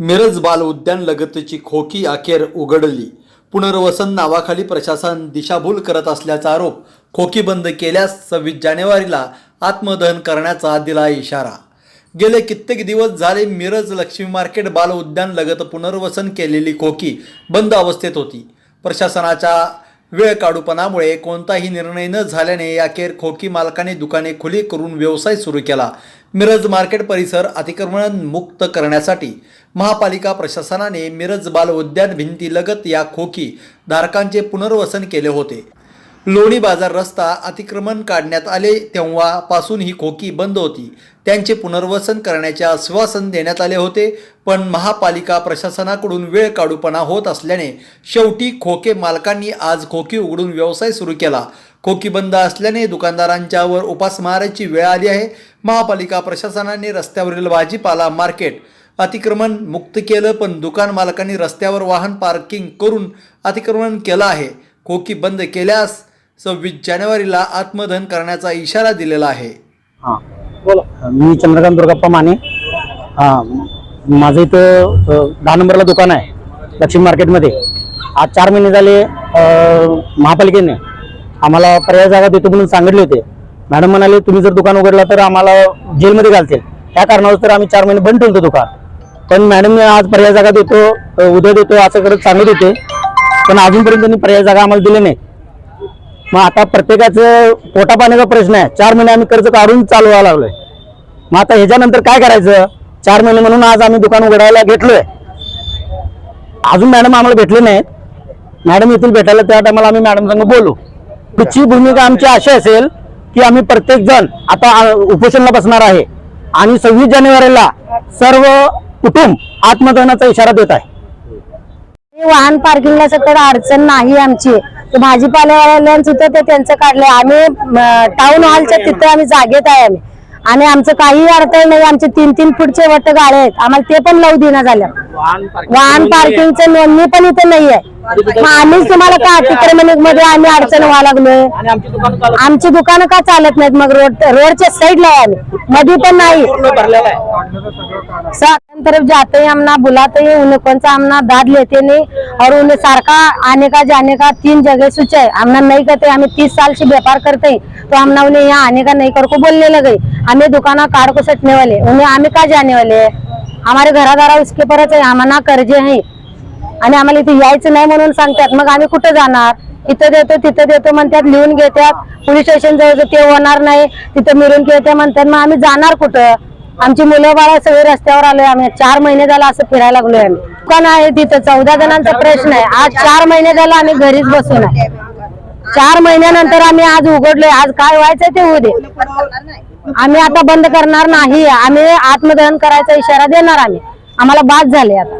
मिरज बाल उद्यान लगतची खोकी अखेर उघडली. पुनर्वसन नावाखाली प्रशासन दिशाभूल करत असल्याचा आरोप खोकी बंद केल्यास सव्वीस जानेवारीला आत्मदहन करण्याचा दिला इशारा. गेले कित्येक दिवस झाले मिरज लक्ष्मी मार्केट बाल उद्यान लगत पुनर्वसन केलेली खोकी बंद अवस्थेत होती. प्रशासनाच्या वेळ काढूपणामुळे कोणताही निर्णय न झाल्याने याखेर खोकी मालकाने दुकाने खुली करून व्यवसाय सुरू केला. मिरज मार्केट परिसर अतिक्रमण मुक्त करण्यासाठी महापालिका प्रशासनाने मिरज बाल उद्यान भिंतीलगत या खोकी धारकांचे पुनर्वसन केले होते. लोणी बाजार रस्ता अतिक्रमण काढण्यात आले तेव्हापासून ही खोकी बंद होती. त्यांचे पुनर्वसन करण्याचे आश्वासन देण्यात आले होते पण महापालिका प्रशासनाकडून वेळ काढूपणा होत असल्याने शेवटी खोके मालकांनी आज खोकी उघडून व्यवसाय सुरू केला. खोकी बंद असल्याने दुकानदारांच्यावर उपासमाराची वेळ आली आहे. महापालिका प्रशासनाने रस्त्यावरील भाजीपाला मार्केट अतिक्रमण मुक्त केलं पण दुकान मालकांनी रस्त्यावर वाहन पार्किंग करून अतिक्रमण केलं आहे. खोकी बंद केल्यास सव्वीस जानेवारीला आत्मदहन करण्याचा इशारा दिलेला आहे. हां. बोला. मी चंद्रकांत दुर्गप्पा माने. हां. माझं इथं दहा नंबरला दुकान आहे लक्ष्मी मार्केटमध्ये. आज चार महिने झाले महापालिकेने आम्हाला पर्याय जागा देतो म्हणून सांगितले होते. मॅडम म्हणाले तुम्ही जर दुकान उघडला तर आम्हाला जेलमध्ये घालतील. त्या कारणावर तर आम्ही चार महिने बंद ठेवतो दुकान. पण मॅडमने आज पर्याय जागा देतो उद्या देतो असं करत सांगत होते. पण अजूनपर्यंत त्यांनी पर्याय जागा आम्हाला दिले नाही मग आता प्रत्येकाचं पोटा पाण्याचा प्रश्न आहे. चार महिने आम्ही कर्ज काढून चालवायला लागलोय. मग आता ह्याच्यानंतर काय करायचं? चार महिने म्हणून आज आम्ही दुकान उघडायला घेतलोय. अजून मॅडम आम्हाला भेटले नाहीत. मॅडम येथील भेटायला त्या टायमाला आम्ही मॅडम संग बोलू. पुढची भूमिका आमची अशी असेल की आम्ही प्रत्येक जण आता उपोषणला बसणार आहे. आणि सव्वीस जानेवारीला सर्व कुटुंब आत्मदहनाचा इशारा देत आहे. वाहन पार्किंगला सगळं अडचण नाही आमची. भाजीपाल्यावाल्यांचं तिथं ते त्यांचं काढलंय. आम्ही टाउन हॉलच्या तिथे आम्ही जागेत आहे आम्ही. आणि आमचं काही अडचण नाही आमचे तीन तीन फूटचे वट गाळे आहेत. आम्हाला ते पण लावू देणं झाल्या वाहन पार्किंगचं नोंदणी पण इथे नाही आहे मग आम्हीच तुम्हाला का अतिक्रमणमध्ये आम्ही अडचण व्हायला लागलोय. आणि आमची दुकान चालू आमची दुकानं का चालत नाहीत? मग रोड रोडच्या साईडला आहे आम्ही. मध्ये पण नाही. भरलेला आहे. तरफ जाते हैं हम ना बुलाते हैं उन्हें कौन सा दाद लेते नहीं. और उन्हें सारका आने का जाने का तीन जगह स्विच है हम ना नहीं करते हमें तीस साल से व्यापार करते हैं तो हम ना उन्हें यहाँ आने का नहीं कर को बोलने लगे हमें दुकाना कार्ड को सटने वाले उन्हें हमें का जाने वाले हैं हमारे घरादारा उसके परच आहे. आम्हाला कर्जे आहे. आणि आम्हाला इथे यायचं नाही म्हणून सांगतात मग आम्ही कुठं जाणार? इथं देतो तिथं देतो म्हणतात लिहून घेतात. पोलीस स्टेशन जवळ ते होणार नाही तिथं मिळून घेते म्हणतात मग आम्ही जाणार कुठं? आमची मुलं बाळा सगळे रस्त्यावर आलोय आम्ही. चार महिने झाला असं फिरायला लागलोय आम्ही. दुकान आहे तिथं चौदा जणांचा प्रश्न आहे. आज चार महिने झाला आम्ही घरीच बसून आहे. चार महिन्यानंतर आम्ही आज उघडलोय. आज काय व्हायचं ते होऊ दे. आम्ही आता बंद करणार नाही. आम्ही आत्मदहन करायचा इशारा देणार आम्ही. आम्हाला बाद झाले आता.